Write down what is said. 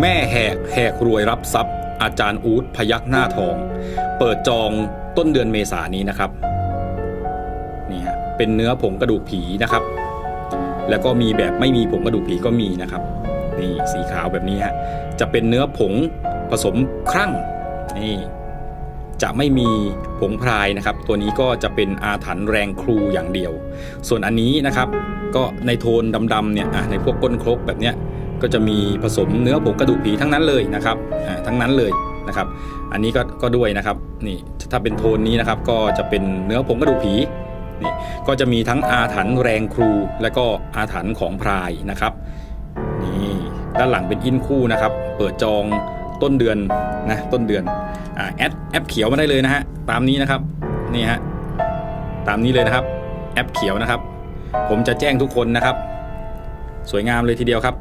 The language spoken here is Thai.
แม่แหกแหกรวยรับทรัพย์ อาจารย์อู๊ดพยักหน้าทอง เปิดจองต้นเดือนเมษายนนี้นะครับนี่ฮะเป็นเนื้อผงกระดูกผีนะครับ แล้วก็มีแบบไม่มีผงกระดูกผีก็มีนะครับ นี่สีขาวแบบนี้ฮะจะเป็นเนื้อผงผสมครั่งนี่จะไม่มีผงพรายนะครับ ตัวนี้ก็จะเป็นอาถรรพ์แรงครูอย่างเดียว ส่วนอันนี้นะครับ ก็ในโทนดำๆเนี่ยอะในพวกก้นครกแบบเนี้ย ก็จะมีผสมเนื้อผงกระดูกผีทั้งนั้นเลยนะครับทั้งนั้นเลยนะครับอันนี้ก็ก็ด้วยนะครับนี่ถ้าเป็นโทนนี้นะครับก็จะเป็นเนื้อผงกระดูกผีนี่ก็จะมีทั้งอาถรรพ์แรงครู และก็อาถรรพ์ของพรายนะครับนี่ด้านหลังเป็นอินคู่นะครับเปิดจองต้นเดือนนะต้นเดือนอ่าแอดแอปเขียวมาได้เลยนะฮะตามนี้นะครับนี่ฮะตามนี้เลยนะครับแอปเขียวนะครับ ผมจะแจ้งทุกคนนะครับ สวยงามเลยทีเดียวครับ